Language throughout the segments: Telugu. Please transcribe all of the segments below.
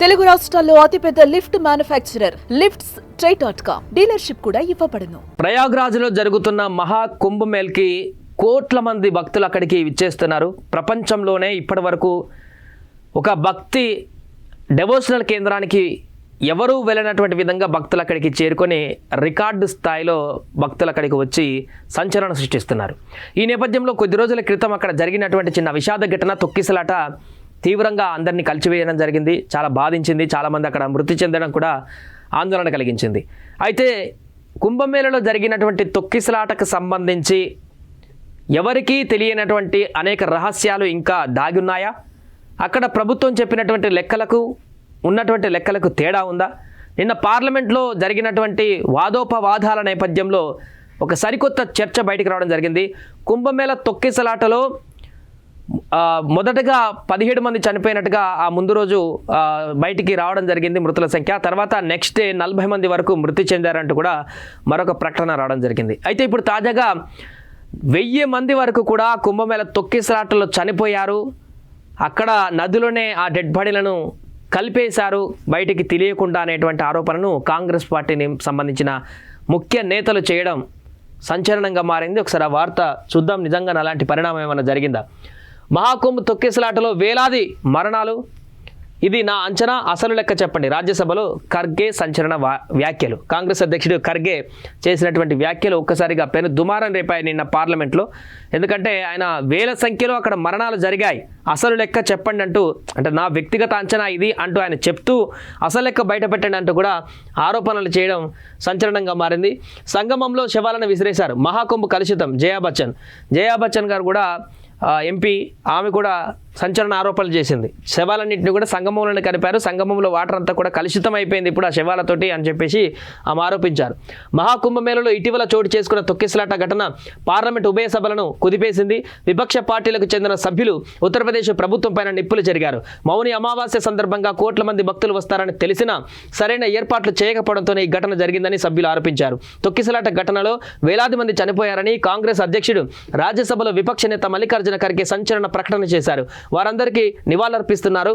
తెలుగు రాష్ట్రాల్లో అతిపెద్ద lift manufacturer lifts try dot com dealership కూడా ఇవ్వబడును. ప్రయాగ్రాజ్లో జరుగుతున్న మహా కుంభమేల్కి కోట్ల మంది భక్తులు అక్కడికి విచ్చేస్తున్నారు. ప్రపంచంలోనే ఇప్పటి వరకు ఒక భక్తి డెవోషనల్ కేంద్రానికి ఎవరూ వెళ్ళినటువంటి విధంగా భక్తులు అక్కడికి చేరుకొని రికార్డు స్థాయిలో భక్తులు అక్కడికి వచ్చి సంచలనం సృష్టిస్తున్నారు. ఈ నేపథ్యంలో కొద్ది రోజుల క్రితం అక్కడ జరిగినటువంటి చిన్న విషాద ఘటన తొక్కిసలాట తీవ్రంగా అందరినీ కలిచివేయడం జరిగింది. చాలా బాధించింది. చాలామంది అక్కడ మృతి చెందడం కూడా ఆందోళన కలిగించింది. అయితే కుంభమేళలో జరిగినటువంటి తొక్కిసలాటకు సంబంధించి ఎవరికీ తెలియనటువంటి అనేక రహస్యాలు ఇంకా దాగి ఉన్నాయా అక్కడ ప్రభుత్వం చెప్పినటువంటి లెక్కలకు ఉన్నటువంటి లెక్కలకు తేడా ఉందా? నిన్న పార్లమెంట్లో జరిగినటువంటి వాదోపవాదాల నేపథ్యంలో ఒక సరికొత్త చర్చ బయటికి రావడం జరిగింది. కుంభమేళ తొక్కిసలాటలో మొదటగా పదిహేడు మంది చనిపోయినట్టుగా ఆ ముందు రోజు బయటికి రావడం జరిగింది మృతుల సంఖ్య. తర్వాత నెక్స్ట్ డే నలభై మంది వరకు మృతి చెందారంటూ కూడా మరొక ప్రకటన రావడం జరిగింది. అయితే ఇప్పుడు తాజాగా వెయ్యి మంది వరకు కూడా కుంభమేళ తొక్కిసలాటలో చనిపోయారు. అక్కడ నదిలోనే ఆ డెడ్ బాడీలను కలిపేశారు. బయటికి తెలియకుండా అనేటువంటి ఆరోపణను కాంగ్రెస్ పార్టీని సంబంధించిన ముఖ్య నేతలు చేయడం సంచలనంగా మారింది. ఒకసారి ఆ వార్త చూద్దాం. నిజంగా అలాంటి పరిణామం ఏమైనా జరిగిందా? మహాకుంభ్ తొక్కిసలాటలో వేలాది మరణాలు. ఇది నా అంచనా అసలు లెక్క చెప్పండి. రాజ్యసభలో ఖర్గే సంచలన వా- వ్యాఖ్యలు. కాంగ్రెస్ అధ్యక్షుడు ఖర్గే చేసినటువంటి వ్యాఖ్యలు ఒక్కసారిగా పెను దుమారం రేపాయి నిన్న పార్లమెంట్లో. ఎందుకంటే ఆయన వేల సంఖ్యలో అక్కడ మరణాలు జరిగాయి. అసలు లెక్క చెప్పండి అంటూ అంటే నా వ్యక్తిగత అంచనా ఇది అంటూ ఆయన చెప్తూ అసలు లెక్క బయటపెట్టండి అంటూ కూడా ఆరోపణలు చేయడం సంచలనంగా మారింది. సంగమంలో శవాలను విసిరేశారు. మహాకుంభ కలుషితం. జయా బచ్చన్. జయా బచ్చన్ గారు కూడా ఎంపీ ఆమె కూడా సంచలన ఆరోపణలు చేసింది. శవాలన్నింటినీ కూడా సంగమంలోనే కలిపారు. సంగమంలో వాటర్ అంతా కూడా కలుషితం అయిపోయింది ఇప్పుడు ఆ శవాలతోటి అని చెప్పేసి ఆమె ఆరోపించారు. మహాకుంభమేళలో ఇటీవల చోటు చేసుకున్న తొక్కిసలాట ఘటన పార్లమెంట్ ఉభయ సభలను కుదిపేసింది. విపక్ష పార్టీలకు చెందిన సభ్యులు ఉత్తరప్రదేశ్ ప్రభుత్వం పైన నిప్పులు జరిగారు. మౌని అమావాస్య సందర్భంగా కోట్ల మంది భక్తులు వస్తారని తెలిసినా సరైన ఏర్పాట్లు చేయకపోవడంతోనే ఈ ఘటన జరిగిందని సభ్యులు ఆరోపించారు. తొక్కిసలాట ఘటనలో వేలాది మంది చనిపోయారని కాంగ్రెస్ అధ్యక్షుడు రాజ్యసభలో విపక్ష నేత మల్లికార్జున ఖర్గే సంచలన ప్రకటన చేశారు. వారందరికీ నివాళులర్పిస్తున్నారు.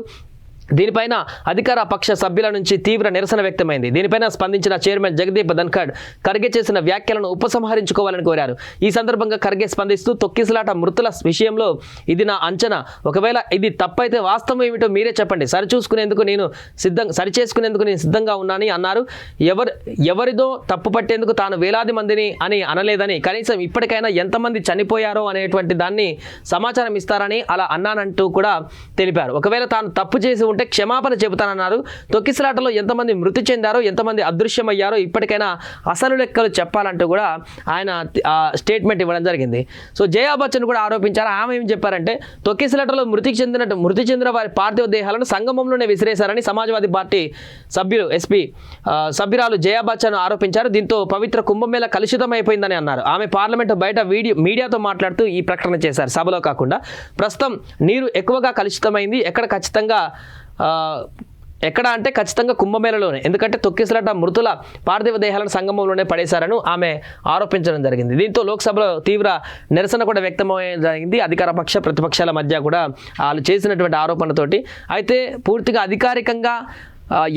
దీనిపైన అధికార పక్ష సభ్యుల నుంచి తీవ్ర నిరసన వ్యక్తమైంది. దీనిపైన స్పందించిన చైర్మన్ జగదీప్ ధన్ఖడ్ ఖర్గే చేసిన వ్యాఖ్యలను ఉపసంహరించుకోవాలని కోరారు. ఈ సందర్భంగా ఖర్గే స్పందిస్తూ తొక్కిసలాట మృతుల విషయంలో ఇది నా అంచనా. ఒకవేళ ఇది తప్పైతే వాస్తవం ఏమిటో మీరే చెప్పండి. సరిచూసుకునేందుకు నేను సిద్ధం సరిచేసుకునేందుకు నేను సిద్ధంగా ఉన్నానని అన్నారు. ఎవరు ఎవరిదో తప్పు పట్టేందుకు తాను వేలాది మందిని అని అనలేదని కనీసం ఇప్పటికైనా ఎంతమంది చనిపోయారో అనేటువంటి దాన్ని సమాచారం ఇస్తారని అలా అన్నానంటూ కూడా తెలిపారు. ఒకవేళ తాను తప్పు చేసి ఉంటే క్షమాపణ చెబుతానన్నారు. తొక్కిసలాటలో ఎంతమంది మృతి చెందారో ఎంతమంది అదృశ్యమయ్యారో ఇప్పటికైనా అసలు లెక్కలు చెప్పాలంటూ కూడా ఆయన స్టేట్మెంట్ ఇవ్వడం జరిగింది. సో జయా బచ్చన్ కూడా ఆరోపించారు. ఆమె ఏం చెప్పారంటే తొక్కిసలాటలో మృతి చెందినట్టు మృతి చెందిన వారి పార్థివ దేహాలను సంగమంలోనే విసిరేశారని సమాజ్వాదీ పార్టీ సభ్యులు ఎస్పీ సభ్యురాలు జయా బచ్చన్ ఆరోపించారు. దీంతో పవిత్ర కుంభమేళ కలుషితమైపోయిందని అన్నారు. ఆమె పార్లమెంటు బయట వీడియో మీడియాతో మాట్లాడుతూ ఈ ప్రకటన చేశారు. సభలో కాకుండా ప్రస్తుతం నీరు ఎక్కువగా కలుషితమైంది. ఎక్కడ ఖచ్చితంగా ఎక్కడ అంటే ఖచ్చితంగా కుంభమేళలోనే. ఎందుకంటే తొక్కిసలాట మృతుల పార్థివ దేహాలను సంగమంలోనే పడేశారని ఆమె ఆరోపించడం జరిగింది. దీంతో లోక్సభలో తీవ్ర నిరసన కూడా వ్యక్తమయ్యడం జరిగింది. అధికార పక్ష ప్రతిపక్షాల మధ్య కూడా వాళ్ళు చేసినటువంటి ఆరోపణతోటి అయితే పూర్తిగా అధికారికంగా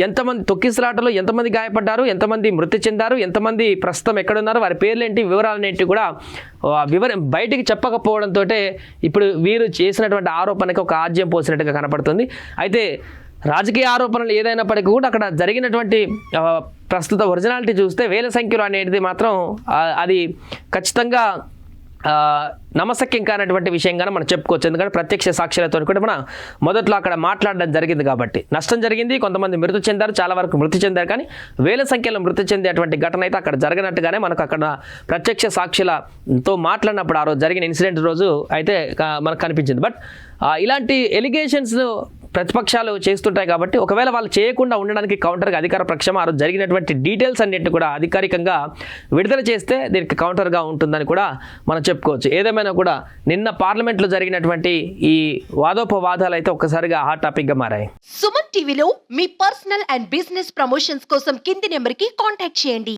ఎంతమంది తొక్కిసలాటలో ఎంతమంది గాయపడ్డారు ఎంతమంది మృతి చెందారు ఎంతమంది ప్రస్తుతం ఎక్కడున్నారు వారి పేర్లేంటి వివరాలనేంటి కూడా వివర బయటికి చెప్పకపోవడంతో ఇప్పుడు వీరు చేసినటువంటి ఆరోపణకి ఒక ఆజ్యం పోసినట్టుగా కనపడుతుంది. అయితే రాజకీయ ఆరోపణలు ఏదైనప్పటికీ కూడా అక్కడ జరిగినటువంటి ప్రస్తుత ఒరిజినాలిటీ చూస్తే వేల సంఖ్యలో అనేది మాత్రం అది ఖచ్చితంగా ఆ, నమ్మశక్యం కానటువంటి విషయంగానే మనం చెప్పుకోవచ్చు. ఎందుకంటే ప్రత్యక్ష సాక్షులతో కూడా మనం మొదట్లో అక్కడ మాట్లాడడం జరిగింది కాబట్టి. నష్టం జరిగింది కొంతమంది మృతి చెందారు చాలా వరకు మృతి చెందారు. కానీ వేల సంఖ్యలో మృతి చెందేటువంటి ఘటన అయితే అక్కడ జరగనట్టుగానే మనకు అక్కడ ప్రత్యక్ష సాక్షులతో మాట్లాడినప్పుడు ఆ రోజు జరిగిన ఇన్సిడెంట్ రోజు అయితే మనకు కనిపించింది. బట్ ఇలాంటి ఎలిగేషన్స్ ప్రతిపక్షాలు చేస్తుంటాయి కాబట్టి ఒకవేళ వాళ్ళు చేయకుండా ఉండడానికి కౌంటర్గా అధికార పక్షం జరిగినటువంటి డీటెయిల్స్ అన్నింటిని కూడా అధికారికంగా విడుదల చేస్తే దీనికి కౌంటర్గా ఉంటుందని కూడా మనం చెప్పుకోవచ్చు. ఏదేమైనా కూడా నిన్న పార్లమెంట్లో జరిగినటువంటి ఈ వాదోపవాదాలు అయితే ఒక్కసారిగా హాట్ టాపిక్గా మారాయి. సుమన్ టీవీలో మీ పర్సనల్ అండ్ బిజినెస్ ప్రమోషన్స్ కోసం కింది నెంబర్కి కాంటాక్ట్ చేయండి.